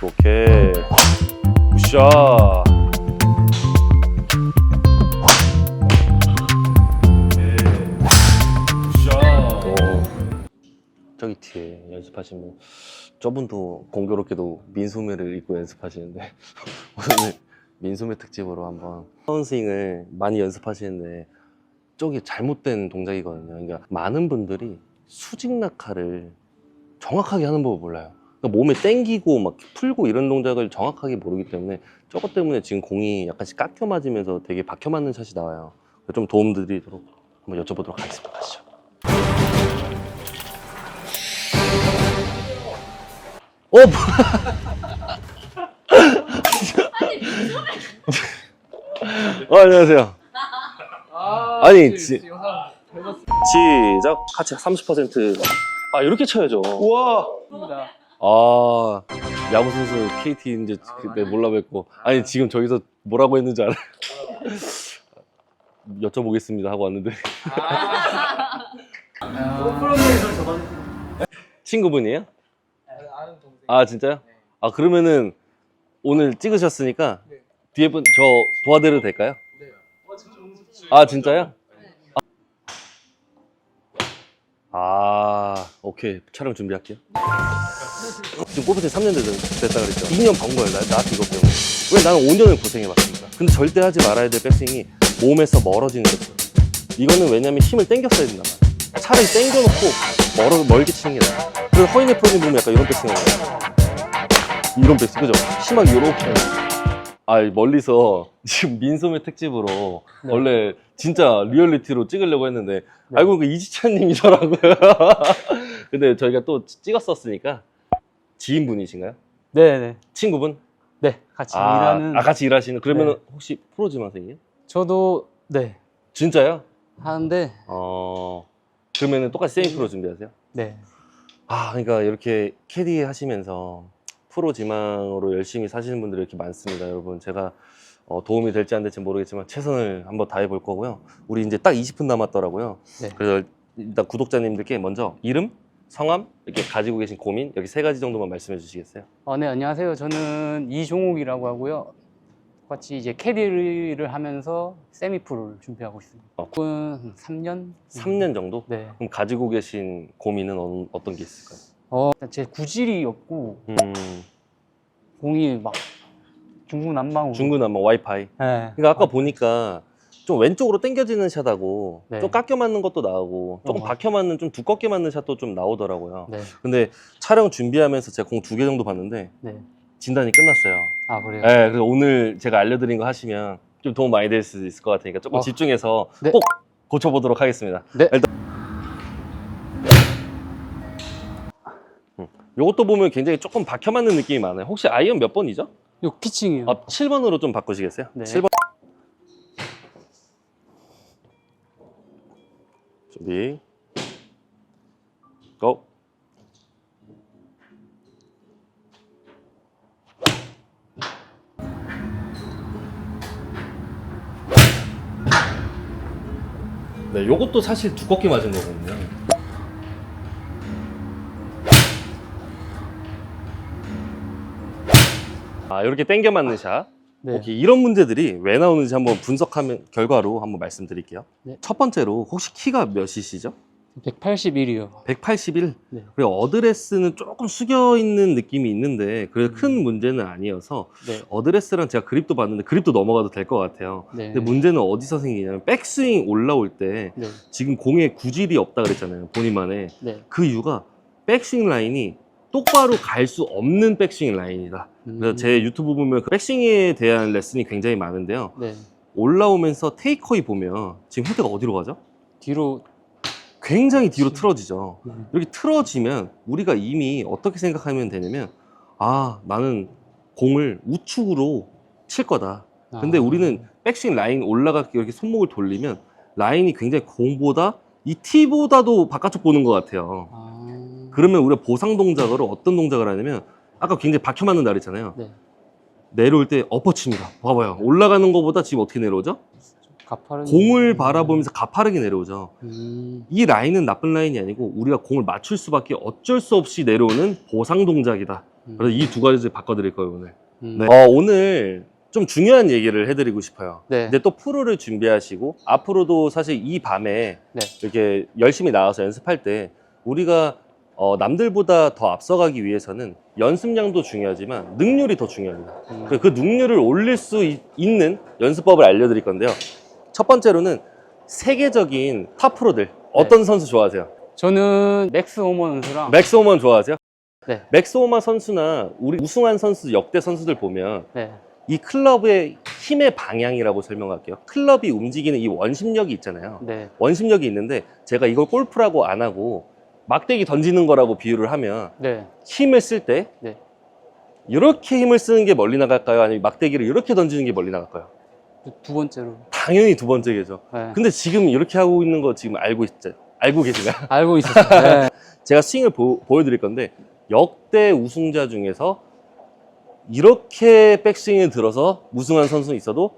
오케이. 굿샷. 오. 저기 뒤에 연습하신 분 저분도 공교롭게도 민소매를 입고 연습하시는데 오늘 민소매 특집으로 한번 다운스윙을 많이 연습하시는데 저게 잘못된 동작이거든요 그러니까 많은 분들이 수직 낙하를 정확하게 하는 법을 몰라요 그러니까 몸에 땡기고 막 풀고 이런 동작을 정확하게 모르기 때문에 저것 때문에 지금 공이 약간씩 깎여 맞으면서 되게 박혀 맞는 샷이 나와요 좀 도움 드리도록 한번 여쭤보도록 하겠습니다 가시죠 어, 뭐... 어, 안녕하세요. 아니, 지- 영상 잘 봤습니다. 시작. 하체 30%. 아, 이렇게 쳐야죠. 우와. 아, 야구 선수 KT 이제 그때 몰라 뵙고. 아니, 지금 저기서 뭐라고 했는지 알아요? 여쭤보겠습니다 하고 왔는데. 프로그램에서 저번 친구분이에요? 아는 동생. 아, 진짜요? 아, 그러면은 오늘 찍으셨으니까 네. 뒤에 분 저 도와드려도 될까요? 네. 어. 아 진짜요? 아 오케이 촬영 준비할게요 지금 골프 치 3년 됐, 됐다 그랬죠? 2년 번 거예요? 나, 나한테 이것 때문에. 왜 나는 5년을 고생해봤습니까? 근데 절대 하지 말아야 될 백스윙이 몸에서 멀어지는 거죠. 이거는 왜냐면 힘을 땡겼어야 된단 말이야 차라리 땡겨놓고 멀어, 멀게 치는 게 나아 그래서 허인의 프로님 보면 약간 이런 백스윙 해요. 이런 백스윙 그죠? 심하게 요렇게 아 멀리서 지금 민소매 특집으로 원래 진짜 리얼리티로 찍으려고 했는데 알고 보니까 이지찬님이더라고요. 근데 저희가 또 찍었었으니까 지인분이신가요? 네네. 친구분? 네, 같이 아, 일하는. 아, 같이 일하시는 그러면 네. 은 혹시 프로지마생이에요? 저도 네 진짜요? 하는데 어 그러면은 똑같이 세미 프로 준비하세요? 네. 아 그러니까 이렇게 캐디 하시면서 프로 지망으로 열심히 사시는 분들이 이렇게 많습니다 여러분 제가 어, 도움이 될지 안 될지 모르겠지만 최선을 한번 다해 볼 거고요 우리 이제 딱 20분 남았더라고요 네. 그래서 일단 구독자님들께 먼저 이름, 성함, 이렇게 가지고 계신 고민 여기 세 가지 정도만 말씀해 주시겠어요? 어, 네 안녕하세요. 저는 이종욱이라고 하고요. 같이 이제 캐디를 하면서 세미 프로를 준비하고 있습니다. 어, 은 3년? 3년 정도? 네. 그럼 가지고 계신 고민은 어, 어떤 게 있을까요? 어, 제 구질이 없고 음, 공이 막 중구난방으로. 중구난방 와이파이 네. 그러니까 아까 보니까 좀 왼쪽으로 당겨지는 샷하고 네. 좀 깎여 맞는 것도 나오고 조금 어. 박혀 맞는 좀 두껍게 맞는 샷도 좀 나오더라고요. 네. 근데 촬영 준비하면서 제가 공 두 개 정도 봤는데 네. 진단이 끝났어요. 아 그래요. 네, 그래서 오늘 제가 알려드린 거 하시면 좀 도움 많이 될 수 있을 것 같으니까 조금 어. 집중해서 네. 꼭 고쳐보도록 하겠습니다. 네. 일단 이것도 보면 굉장히 조금 박혀 맞는 느낌이 많아요. 혹시 아이언 몇 번이죠? 요 피칭이요. 아, 7번으로 좀 바꾸시겠어요? 네. 7번. 준비. 고. 네, 요것도 사실 두껍게 맞은 거거든요. 아, 이렇게 당겨 맞는 샷. 네. 오케이 이런 문제들이 왜 나오는지 한번 분석하면 결과로 한번 말씀드릴게요. 네. 첫 번째로 혹시 키가 몇이시죠? 181이요. 181. 네. 그리고 어드레스는 조금 숙여 있는 느낌이 있는데 그래도 큰 문제는 아니어서 네. 어드레스랑 제가 그립도 봤는데 그립도 넘어가도 될 것 같아요. 네. 근데 문제는 어디서 생기냐면 백스윙 올라올 때 네. 지금 공에 구질이 없다 그랬잖아요. 본인만의 네. 그 이유가 백스윙 라인이 똑바로 갈 수 없는 백스윙 라인이다. 그래서 음. 제 유튜브 보면 그 백스윙에 대한 레슨이 굉장히 많은데요. 네. 올라오면서 테이커이 보면 지금 헤드가 어디로 가죠? 뒤로 굉장히 뒤로 틀어지죠. 음. 이렇게 틀어지면 우리가 이미 어떻게 생각하면 되냐면 아 나는 공을 우측으로 칠 거다. 근데 아. 우리는 백스윙 라인 올라가기 이렇게 손목을 돌리면 라인이 굉장히 공보다 이 티보다도 바깥쪽 보는 것 같아요. 아. 그러면 우리가 보상 동작으로 어떤 동작을 하냐면 아까 굉장히 박혀 맞는 날 있잖아요. 네. 내려올 때 엎어칩니다. 봐봐요. 올라가는 것보다 지금 어떻게 내려오죠? 가파른 공을 바라보면서 가파르게 내려오죠. 음. 이 라인은 나쁜 라인이 아니고 우리가 공을 맞출 수밖에 어쩔 수 없이 내려오는 보상 동작이다. 그래서 이 두 가지 바꿔드릴 거예요 오늘. 음. 네. 어, 오늘 좀 중요한 얘기를 해드리고 싶어요. 네. 근데 또 프로를 준비하시고 앞으로도 사실 이 밤에 네. 이렇게 열심히 나와서 연습할 때 우리가 어, 남들보다 더 앞서가기 위해서는 연습량도 중요하지만 능률이 더 중요합니다. 음. 그, 그 능률을 올릴 수 있- 있는 연습법을 알려드릴 건데요. 첫 번째로는 세계적인 탑 프로들 어떤 선수 좋아하세요? 저는 맥스 호먼 선수랑 맥스 오만 좋아하세요? 네. 맥스 오만 선수나 우리 우승한 선수 역대 선수들 보면 네. 이 클럽의 힘의 방향이라고 설명할게요. 클럽이 움직이는 이 원심력이 있잖아요. 네. 원심력이 있는데 제가 이걸 골프라고 안 하고 막대기 던지는 거라고 비유를 하면 네. 힘을 쓸때 네. 이렇게 힘을 쓰는 게 멀리 나갈까요? 아니면 막대기를 이렇게 던지는 게 멀리 나갈까요? 두 번째로. 당연히 두 번째겠죠. 네. 근데 지금 이렇게 하고 있는 거 지금 알고 있죠? 알고 계시나요? 알고 있었어요. 네. 제가 스윙을 보, 여드릴 건데 역대 우승자 중에서 이렇게 백스윙을 들어서 우승한 선수는 있어도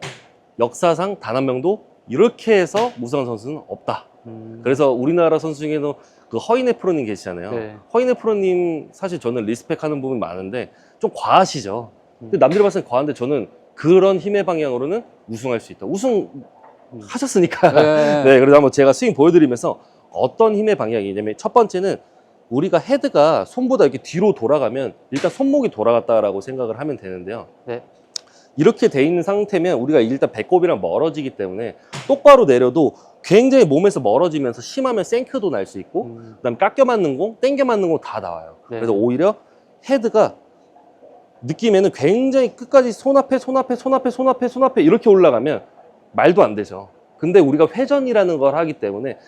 역사상 단 한 명도 이렇게 해서 우승한 선수는 없다. 음. 그래서 우리나라 선수 중에도 그 허인의 프로님 계시잖아요. 네. 허인의 프로님 사실 저는 리스펙하는 부분이 많은데 좀 과하시죠. 근데 음. 남들이 봤을 때 과한데 저는 그런 힘의 방향으로는 우승할 수 있다. 우승 하셨으니까. 네. 네, 그래서 한번 제가 스윙 보여드리면서 어떤 힘의 방향이냐면 첫 번째는 우리가 헤드가 손보다 이렇게 뒤로 돌아가면 일단 손목이 돌아갔다라고 생각을 하면 되는데요. 네. 이렇게 돼 있는 상태면 우리가 일단 배꼽이랑 멀어지기 때문에 똑바로 내려도 굉장히 몸에서 멀어지면서 심하면 생크도 날 수 있고 음. 그다음 깎여 맞는 공, 땡겨 맞는 공 다 나와요. 네. 그래서 오히려 헤드가 느낌에는 굉장히 끝까지 손 앞에, 손 앞에, 손 앞에, 손 앞에, 손 앞에 이렇게 올라가면 말도 안 되죠. 근데 우리가 회전이라는 걸 하기 때문에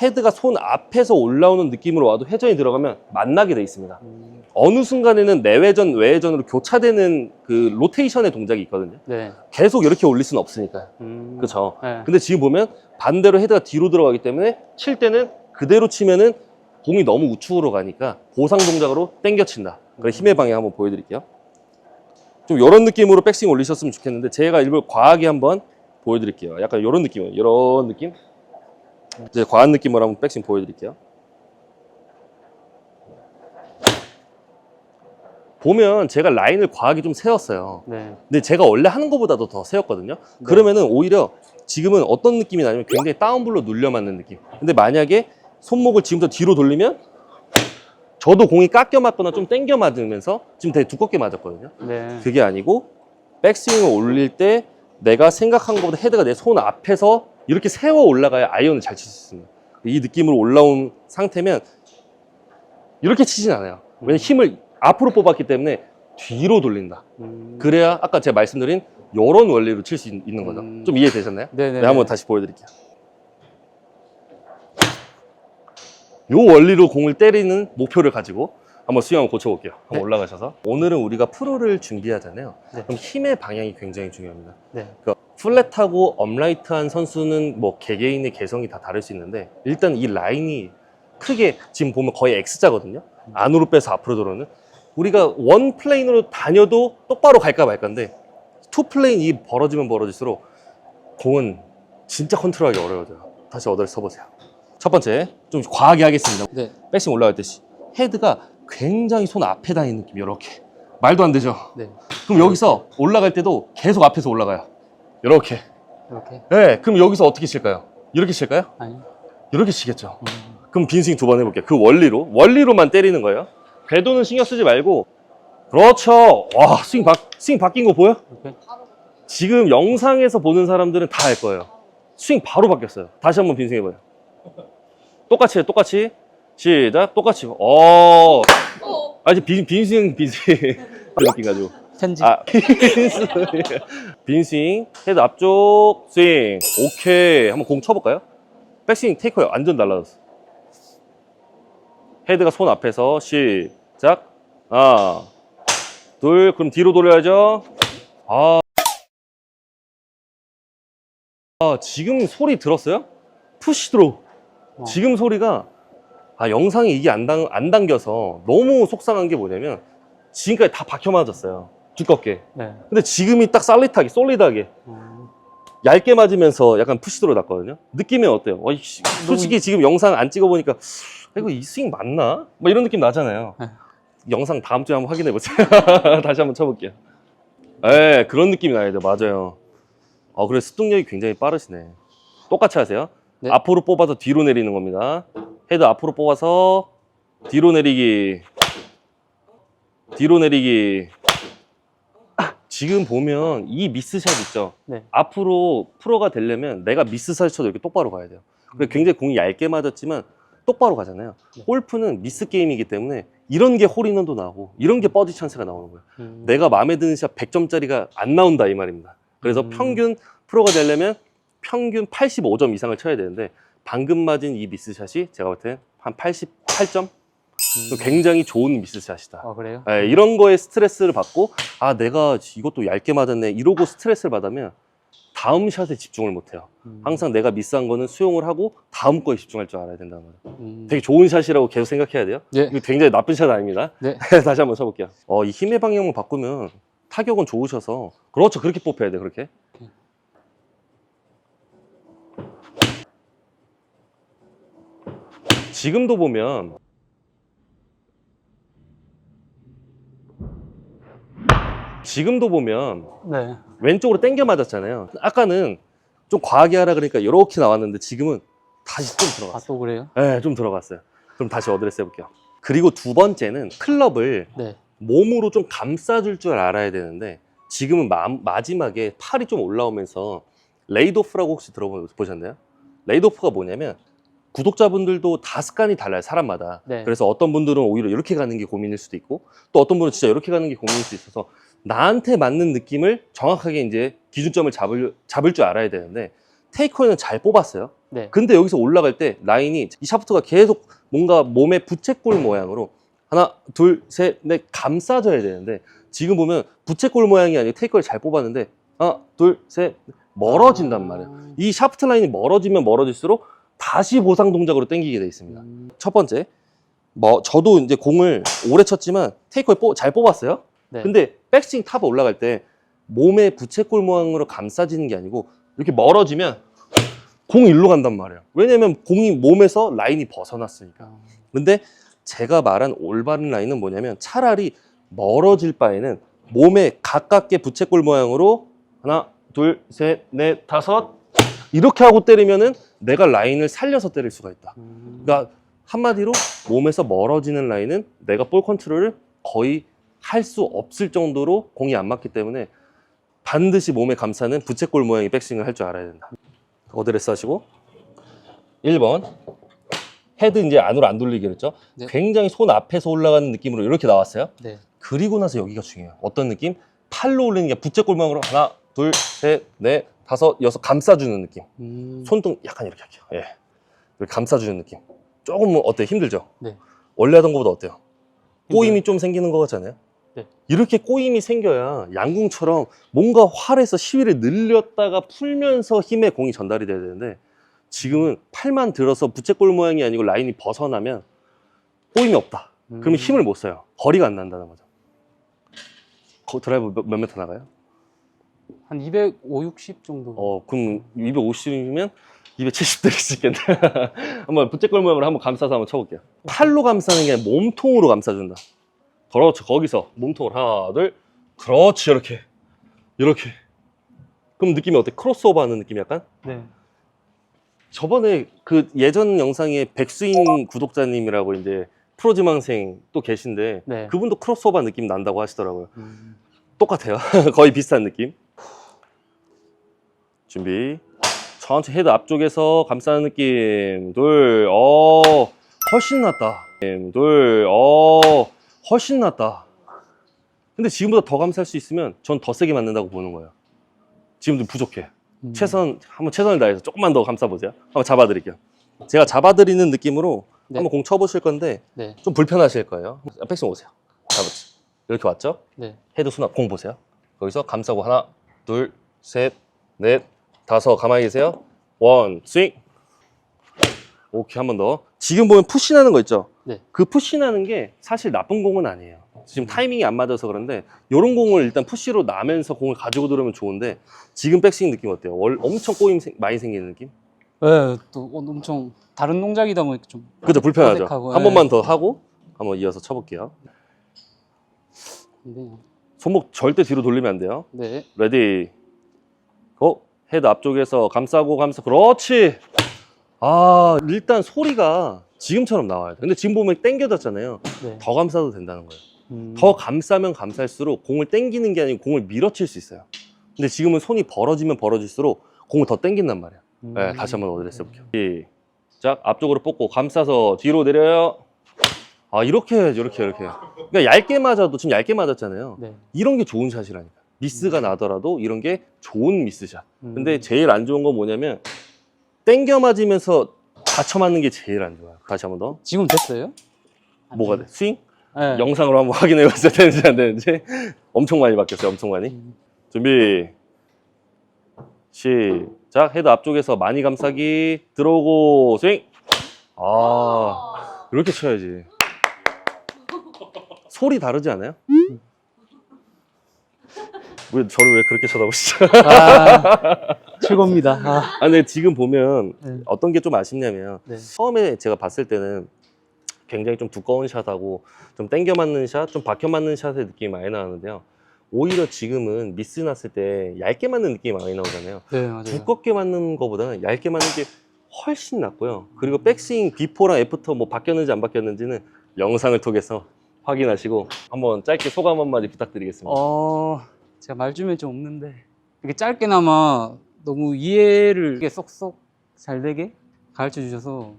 헤드가 손 앞에서 올라오는 느낌으로 와도 회전이 들어가면 만나게 돼 있습니다. 음. 어느 순간에는 내회전, 외회전으로 교차되는 그 로테이션의 동작이 있거든요. 네. 계속 이렇게 올릴 수는 없으니까요. 음. 그렇죠. 네. 근데 지금 보면 반대로 헤드가 뒤로 들어가기 때문에 칠 때는 그대로 치면은 공이 너무 우측으로 가니까 보상 동작으로 당겨 친다. 그래 힘의 방향 한번 보여드릴게요. 좀 이런 느낌으로 백스윙 올리셨으면 좋겠는데 제가 일부러 과하게 한번 보여드릴게요. 약간 이런 느낌이에요. 이런 느낌. 이제 과한 느낌으로 한번 백스윙 보여드릴게요. 보면 제가 라인을 과하게 좀 세웠어요. 네. 근데 제가 원래 하는 것보다도 더 세웠거든요. 그러면은 오히려 지금은 어떤 느낌이 나냐면 굉장히 다운블로 눌려 맞는 느낌. 근데 만약에 손목을 지금부터 뒤로 돌리면 저도 공이 깎여 맞거나 좀 당겨 맞으면서 지금 되게 두껍게 맞았거든요. 네. 그게 아니고 백스윙을 올릴 때 내가 생각한 것보다 헤드가 내 손 앞에서 이렇게 세워 올라가야 아이언을 잘 칠 수 있습니다. 이 느낌으로 올라온 상태면 이렇게 치진 않아요. 왜냐면 힘을 앞으로 뽑았기 때문에 뒤로 돌린다. 음. 그래야 아까 제가 말씀드린 이런 원리로 칠 수 있는 거죠. 음. 좀 이해되셨나요? 네네. 네, 한번 다시 보여드릴게요. 요 원리로 공을 때리는 목표를 가지고 한번 한번 고쳐볼게요. 한번 네. 올라가셔서. 오늘은 우리가 프로를 준비하잖아요. 네. 그럼 힘의 방향이 굉장히 중요합니다. 네. 그러니까 플랫하고 업라이트한 선수는 뭐 개개인의 개성이 다 다를 수 있는데 일단 이 라인이 크게 지금 보면 거의 X자거든요. 안으로 빼서 앞으로 들어오는 우리가 원 플레인으로 다녀도 똑바로 갈까 말까인데 투 플레인 이 벌어지면 벌어질수록 공은 진짜 컨트롤하기 어려워져요. 다시 어덜 써보세요. 첫 번째 좀 과하게 하겠습니다. 네. 백스윙 올라갈 때 시- 헤드가 굉장히 손 앞에 다니는 느낌 이렇게 말도 안 되죠. 네. 그럼 여기서 올라갈 때도 계속 앞에서 올라가요. 이렇게. 이렇게. 네, 그럼 여기서 어떻게 칠까요? 이렇게 칠까요? 아니. 이렇게 치겠죠. 음. 그럼 빈스윙 두 번 해볼게요. 그 원리로. 원리로만 때리는 거예요. 궤도는 신경 쓰지 말고. 그렇죠. 와, 스윙 바, 스윙 바뀐 거 보여? 이렇게. 지금 영상에서 보는 사람들은 다 알 거예요. 스윙 바로 바뀌었어요. 다시 한번 빈스윙 해봐요. 똑같이 해, 똑같이. 시작, 똑같이. 어. 아직 빈, 빈스윙, 빈스윙. 그 느낌 가지고. 편집. 아, 빈스윙. 빈스윙, 헤드 앞쪽, 스윙. 오케이. 한번 공 쳐볼까요? 백스윙 테이커요. 완전 달라졌어. 헤드가 손 앞에서 시 작. 하나, 둘, 그럼 뒤로 돌려야죠. 아. 아, 지금 소리 들었어요? 푸시 드로우. 어. 지금 소리가 아, 영상에 이게 안, 당, 안 당겨서 너무 속상한 게 뭐냐면 지금까지 다 박혀 맞았어요. 두껍게. 네. 근데 지금이 딱 솔릿하게, 솔리드하게 음. 얇게 맞으면서 약간 푸시드로 났거든요. 느낌이 어때요? 어, 솔직히 지금 영상 안 찍어보니까 아, 이거 이 스윙 맞나? 뭐 이런 느낌 나잖아요. 네. 영상 다음 주에 한번 확인해 보세요. 다시 한번 쳐볼게요. 예, 그런 느낌이 나야 돼. 맞아요. 어, 그래 습득력이 굉장히 빠르시네. 똑같이 하세요. 네. 앞으로 뽑아서 뒤로 내리는 겁니다. 헤드 앞으로 뽑아서 뒤로 내리기. 뒤로 내리기. 지금 보면 이 미스샷 있죠? 네. 앞으로 프로가 되려면 내가 미스샷 쳐도 이렇게 똑바로 가야 돼요. 그래 굉장히 공이 얇게 맞았지만 똑바로 가잖아요. 네. 골프는 미스 게임이기 때문에 이런 게 홀인원도 나오고 이런 게 버디 찬스가 나오는 거예요. 음. 내가 마음에 드는 샷 100점짜리가 안 나온다 이 말입니다. 그래서 음. 평균 프로가 되려면 평균 85점 이상을 쳐야 되는데 방금 맞은 이 미스샷이 제가 볼때한 88점? 음. 굉장히 좋은 미스샷이다. 아 그래요? 예, 이런 거에 스트레스를 받고 아 내가 이것도 얇게 맞았네 이러고 스트레스를 받으면 다음 샷에 집중을 못해요. 음. 항상 내가 미스한 거는 수용을 하고 다음 거에 집중할 줄 알아야 된다는 거예요. 음. 되게 좋은 샷이라고 계속 생각해야 돼요. 예. 이거 굉장히 나쁜 샷 아닙니다. 네. 다시 한번 쳐볼게요. 어, 이 힘의 방향만 바꾸면 타격은 좋으셔서 그렇죠. 그렇게 뽑혀야 돼. 그렇게. 지금도 보면 지금도 보면 네. 왼쪽으로 당겨 맞았잖아요. 아까는 좀 과하게 하라 그러니까 이렇게 나왔는데 지금은 다시 좀 들어갔어요. 아 또 그래요? 네, 좀 들어갔어요. 그럼 다시 어드레스 해볼게요. 그리고 두 번째는 클럽을 네. 몸으로 좀 감싸줄 줄 알아야 되는데 지금은 마, 마지막에 팔이 좀 올라오면서 레이도프라고 혹시 들어보셨나요? 레이도프가 뭐냐면 구독자분들도 다 습관이 달라요 사람마다 네. 그래서 어떤 분들은 오히려 이렇게 가는 게 고민일 수도 있고 또 어떤 분은 진짜 이렇게 가는 게 고민일 수 있어서 나한테 맞는 느낌을 정확하게 이제 기준점을 잡을, 잡을 줄 알아야 되는데 테이커는 잘 뽑았어요 네. 근데 여기서 올라갈 때 라인이 이 샤프트가 계속 뭔가 몸에 부채꼴 모양으로 하나, 둘, 셋, 넷 감싸져야 되는데 지금 보면 부채꼴 모양이 아니고 테이크를 잘 뽑았는데 하나, 둘, 셋 멀어진단 말이에요. 아. 이 샤프트 라인이 멀어지면 멀어질수록 다시 보상 동작으로 당기게 돼 있습니다. 음. 첫 번째, 뭐 저도 이제 공을 오래 쳤지만 테이크를 뽑- 잘 뽑았어요. 네. 근데 백스윙 탑 올라갈 때 몸에 부채꼴 모양으로 감싸지는 게 아니고 이렇게 멀어지면 공이 일로 간단 말이에요. 왜냐면 공이 몸에서 라인이 벗어났으니까. 아. 근데 제가 말한 올바른 라인은 뭐냐면 차라리 멀어질 바에는 몸에 가깝게 부채꼴 모양으로 하나, 둘, 셋, 넷, 다섯 이렇게 하고 때리면은 내가 라인을 살려서 때릴 수가 있다. 음. 그러니까 한마디로 몸에서 멀어지는 라인은 내가 볼 컨트롤을 거의 할 수 없을 정도로 공이 안 맞기 때문에 반드시 몸에 감싸는 부채꼴 모양의 백스윙을 할 줄 알아야 된다. 어드레스 하시고 1번 헤드 이제 안으로 안 돌리게 그랬죠? 네. 굉장히 손 앞에서 올라가는 느낌으로 이렇게 나왔어요. 네. 그리고 나서 여기가 중요해요. 어떤 느낌? 팔로 올리는 게 부채꼴 모양으로 하나, 둘, 셋, 넷, 다섯, 여섯 감싸주는 느낌. 음. 손등 약간 이렇게 할게요. 예. 이렇게 감싸주는 느낌. 조금 어때요? 힘들죠? 네. 원래 하던 것보다 어때요? 꼬임이 좀 생기는 것 같잖아요? 네. 이렇게 꼬임이 생겨야 양궁처럼 뭔가 활에서 시위를 늘렸다가 풀면서 힘의 공이 전달이 돼야 되는데 지금은 팔만 들어서 부채꼴 모양이 아니고 라인이 벗어나면 꼬임이 없다. 그러면 음. 힘을 못 써요. 거리가 안 난다는 거죠. 거- 드라이브 몇, 몇 미터 나가요? 한 250, 60 정도. 어, 그럼 250이면 270 때릴 수 있겠네. 한번 부채꼴 모양으로 한번 감싸서 한번 쳐볼게요. 팔로 감싸는 게 몸통으로 감싸준다. 그렇죠. 거기서 몸통으로 하나, 둘. 그렇지. 이렇게. 이렇게. 그럼 느낌이 어때? 크로스오버 하는 느낌 약간? 네. 저번에 그 예전 영상에 백스윙 구독자님이라고 이제 프로지망생 또 계신데 네. 그분도 크로스오버 느낌 난다고 하시더라고요. 음. 똑같아요. 거의 비슷한 느낌. 준비. 천천히 헤드 앞쪽에서 감싸는 느낌. 둘, 어, 훨씬 낫다. 둘, 어, 훨씬 낫다. 근데 지금보다 더 감쌀 수 있으면 전 더 세게 맞는다고 보는 거예요. 지금도 부족해. 음. 최선, 한번 최선을 다해서 조금만 더 감싸보세요. 한번 잡아드릴게요. 제가 잡아드리는 느낌으로 네. 한번 공 쳐보실 건데 네. 좀 불편하실 거예요. 백스윙 오세요. 잡았지. 이렇게 왔죠? 네. 헤드 수납 공 보세요. 거기서 감싸고 하나, 둘, 셋, 넷, 다섯 가만히 계세요. 원, 스윙. 오케이 한 번 더. 지금 보면 푸시나는 거 있죠? 네. 그 푸시나는 게 사실 나쁜 공은 아니에요. 지금 타이밍이 안 맞아서 그런데 이런 공을 일단 푸시로 나면서 공을 가지고 들어오면 좋은데 지금 백스윙 느낌 어때요? 월, 엄청 꼬임 생- 많이 생기는 느낌? 네, 또 엄청 다른 동작이다 보니까 좀 그죠 불편하죠. 어색하고, 한 예. 번만 더 하고 한번 이어서 쳐볼게요. 네. 손목 절대 뒤로 돌리면 안 돼요. 네. 레디. 고. 헤드 앞쪽에서 감싸고 감싸. 그렇지. 아, 일단 소리가 지금처럼 나와야 돼. 근데 지금 보면 당겨졌잖아요. 네. 더 감싸도 된다는 거예요. 음. 더 감싸면 감쌀수록 공을 당기는 게 아니고 공을 밀어칠 수 있어요. 근데 지금은 손이 벌어지면 벌어질수록 공을 더 당긴단 말이야. 음. 네, 다시 한번 어드레스 해볼게요. 시작. 앞쪽으로 뽑고 감싸서 뒤로 내려요. 아, 이렇게 해야죠. 이렇게, 이렇게. 그러니까 얇게 맞아도 지금 얇게 맞았잖아요. 네. 이런 게 좋은 샷이라니까. 미스가 나더라도 이런 게 좋은 미스샷. 음. 근데 제일 안 좋은 건 뭐냐면 땡겨 맞으면서 받쳐 맞는 게 제일 안 좋아요. 다시 한 번 더. 지금 됐어요? 뭐가 돼? 스윙? 네. 영상으로 한번 확인해 봤어야 되는지 안 되는지. 엄청 많이 바뀌었어요. 엄청 많이. 음. 준비. 시작. 헤드 앞쪽에서 많이 감싸기. 들어오고 스윙. 아, 이렇게 쳐야지. 소리 다르지 않아요? 왜 저를 왜 그렇게 쳐다보시죠? 아, 최고입니다. 아, 아, 근데 지금 보면 네. 어떤 게 좀 아쉽냐면 네. 처음에 제가 봤을 때는 굉장히 좀 두꺼운 샷하고 좀 당겨 맞는 샷, 좀 박혀 맞는 샷의 느낌이 많이 나는데요. 오히려 지금은 미스 났을 때 얇게 맞는 느낌이 많이 나오잖아요. 네, 맞아요. 두껍게 맞는 것보다는 얇게 맞는 게 훨씬 낫고요. 그리고 백스윙 비포랑 애프터 뭐 바뀌었는지 안 바뀌었는지는 영상을 통해서 확인하시고 한번 짧게 소감 한마디 부탁드리겠습니다. 어, 제가 말 주면 좀 없는데 이렇게 짧게나마 너무 이해를 이렇게 쏙쏙 잘 되게 가르쳐 주셔서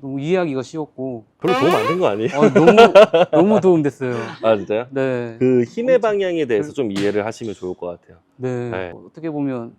너무 이해하기가 쉬웠고 별로 도움 안 된 거 아니에요? 어, 너무 너무 도움 됐어요. 아 진짜요? 네, 그 힘의 방향에 대해서 좀 이해를 하시면 좋을 것 같아요. 네. 네. 어떻게 보면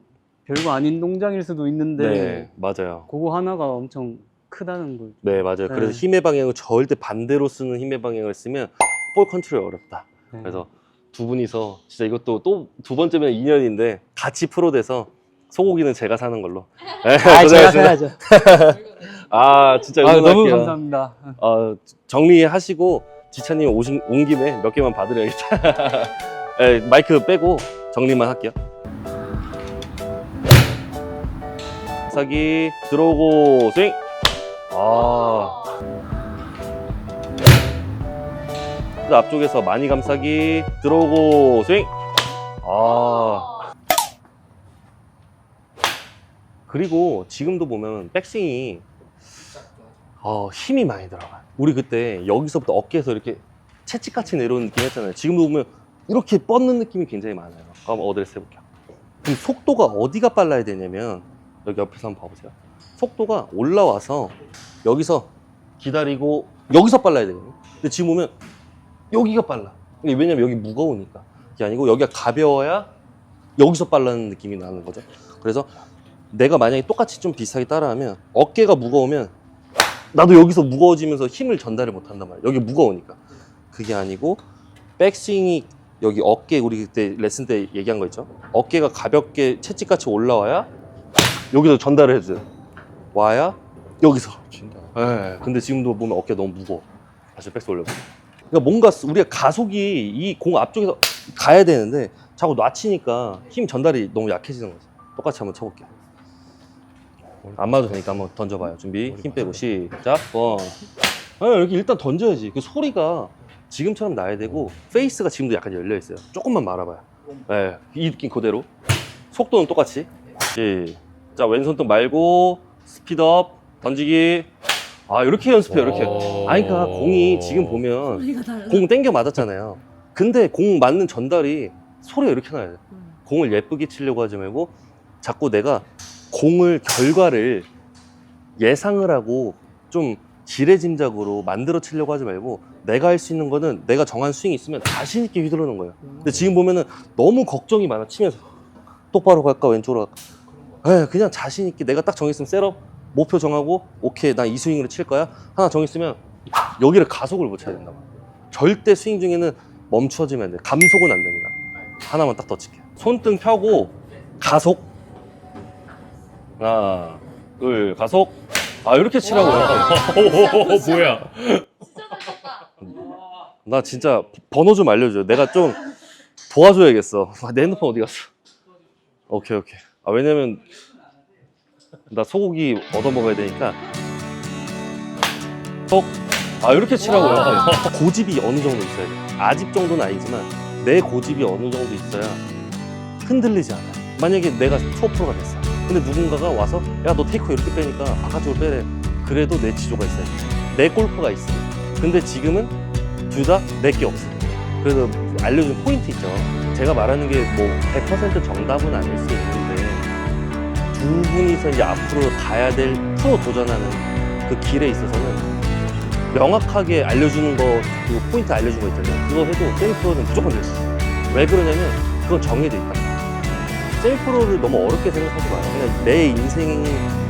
별거 아닌 동작일 수도 있는데 네, 맞아요. 그거 하나가 엄청 크다는 걸. 네, 맞아요. 그래서 네. 힘의 방향을 절대 반대로 쓰는 힘의 방향을 쓰면 볼 컨트롤이 어렵다. 네. 그래서 두 분이서 진짜 이것도 또 두 번째면 인연인데 같이 프로 돼서 소고기는 제가 사는 걸로. 네, 아, 제가 고생하셨습니다. 사야죠. 아, 진짜 아, 응원할게요. 너무 감사합니다. 어, 정리하시고 지차님 오신 온 김에 몇 개만 받으려야겠다. 네, 마이크 빼고 정리만 할게요. 사기 들어오고 스윙. 아. 그 앞쪽에서 많이 감싸기 들어오고 스윙. 아. 그리고 지금도 보면 백스윙이 어, 힘이 많이 들어가요. 우리 그때 여기서부터 어깨에서 이렇게 채찍같이 내려오는 느낌 했잖아요. 지금도 보면 이렇게 뻗는 느낌이 굉장히 많아요. 한번 어드레스 해볼게요. 그럼 속도가 어디가 빨라야 되냐면 여기 옆에서 한번 봐보세요. 속도가 올라와서 여기서 기다리고 여기서 빨라야 되거든요. 근데 지금 보면 여기가 빨라. 이게 왜냐면 여기 무거우니까. 그게 아니고 여기가 가벼워야 여기서 빨라는 느낌이 나는 거죠. 그래서 내가 만약에 똑같이 좀 비슷하게 따라하면 어깨가 무거우면 나도 여기서 무거워지면서 힘을 전달을 못 한단 말이야. 여기 무거우니까. 그게 아니고 백스윙이 여기 어깨 우리 그때 레슨 때 얘기한 거 있죠. 어깨가 가볍게 채찍같이 올라와야 여기서 전달을 해줘요. 와야 여기서. 예. 근데 지금도 보면 어깨 너무 무거워. 다시 백스 올려. 그러니까 뭔가 우리가 가속이 이 공 앞쪽에서 가야 되는데 자꾸 놔치니까 힘 전달이 너무 약해지는 거죠. 똑같이 한번 쳐볼게요. 안 맞아도 되니까 한번 던져봐요. 준비. 힘 빼고 시작. 원. 아, 이렇게 일단 던져야지. 그 소리가 지금처럼 나야 되고 페이스가 지금도 약간 열려 있어요. 조금만 말아봐요. 네, 이 느낌 그대로. 속도는 똑같이. 시작. 왼손톱 말고 스피드업 던지기. 아 이렇게 연습해요. 이렇게. 아니 그러니까 공이 지금 보면 소리가. 공 땡겨 맞았잖아요. 근데 공 맞는 전달이 소리가 이렇게 나야 돼. 음. 공을 예쁘게 치려고 하지 말고 자꾸 내가 공을 결과를 예상을 하고 좀 지레짐작으로 만들어 치려고 하지 말고 내가 할 수 있는 거는 내가 정한 스윙이 있으면 자신 있게 휘두르는 거예요. 근데 지금 보면은 너무 걱정이 많아 치면서 똑바로 갈까 왼쪽으로 갈까. 에 그냥 자신 있게 내가 딱 정했으면 셋업 목표 정하고 오케이 나 이 스윙으로 칠 거야 하나 정했으면 여기를 가속을 못 쳐야 된다. 절대 스윙 중에는 멈춰지면 안 돼. 감속은 안 됩니다. 하나만 딱 더 칠게요. 손등 펴고 가속. 하나, 둘, 가속. 아 이렇게 치라고요. 진짜 뭐야? 나 진짜 번호 좀 알려줘. 내가 좀 도와줘야겠어. 아, 내 핸드폰 어디 갔어? 오케이 오케이. 아 왜냐면 나 소고기 얻어 먹어야 되니까. 속. 아 이렇게 치라고요. 고집이 어느 정도 있어야 돼. 아집 정도는 아니지만 내 고집이 어느 정도 있어야 흔들리지 않아. 만약에 내가 투어 프로가 됐어. 근데 누군가가 와서 야 너 테이크 이렇게 빼니까 바깥쪽으로 빼래. 그래도 내 지조가 있어야 돼. 내 골프가 있어. 근데 지금은 둘 다 내게 없어. 그래서 알려준 포인트 있죠. 제가 말하는 게 뭐 100% 정답은 아닐 수 있는데 두 분이서 이제 앞으로 가야 될 프로 도전하는 그 길에 있어서는 명확하게 알려주는 거, 그 포인트 알려준 거 있잖아요. 그거 해도 세미 프로는 무조건 될수 있어요. 왜 그러냐면 그건 정해져 있다. 세미프로를 너무 어렵게 생각하지 마요. 그냥 내 인생,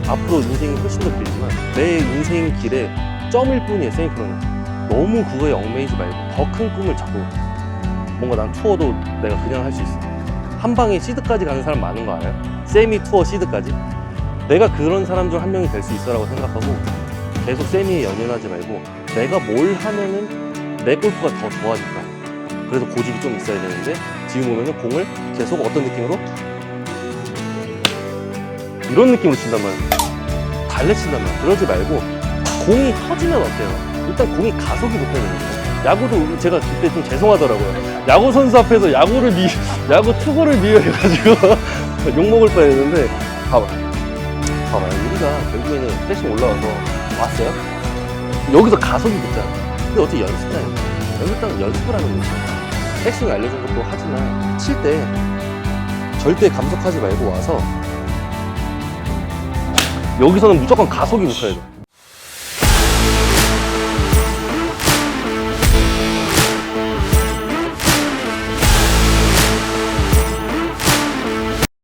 앞으로 인생이 훨씬 더 길지만 내 인생 길에 점일 뿐이에요, 세미프로는. 너무 그거에 얽매이지 말고 더 큰 꿈을 잡고 뭔가 난 투어도 내가 그냥 할 수 있어. 한 방에 시드까지 가는 사람 많은 거 알아요? 세미 투어 시드까지? 내가 그런 사람 중 한 명이 될 수 있어라고 생각하고 계속 세미에 연연하지 말고 내가 뭘 하면은 내 골프가 더 좋아질까? 그래서 고집이 좀 있어야 되는데 지금 보면은 공을 계속 어떤 느낌으로 이런 느낌으로 친단 말이야. 달래 친단 말이야. 그러지 말고 공이 터지면 어때요? 일단 공이 가속이 높아야 되거든요. 야구도 제가 그때 좀 죄송하더라고요. 야구 선수 앞에서 야구를 미, 야구 투구를 미워해가지고 욕먹을 뻔 했는데, 봐봐. 봐봐요. 우리가 결국에는 세팅 올라와서 왔어요? 여기서 가속이 붙잖아. 근데 어떻게 연습장이야? 연습장은 연습을 하는 거죠. 백스윙 알려준 것도 하지만, 칠 때 절대 감속하지 말고 와서, 여기서는 무조건 가속이 붙어야 돼.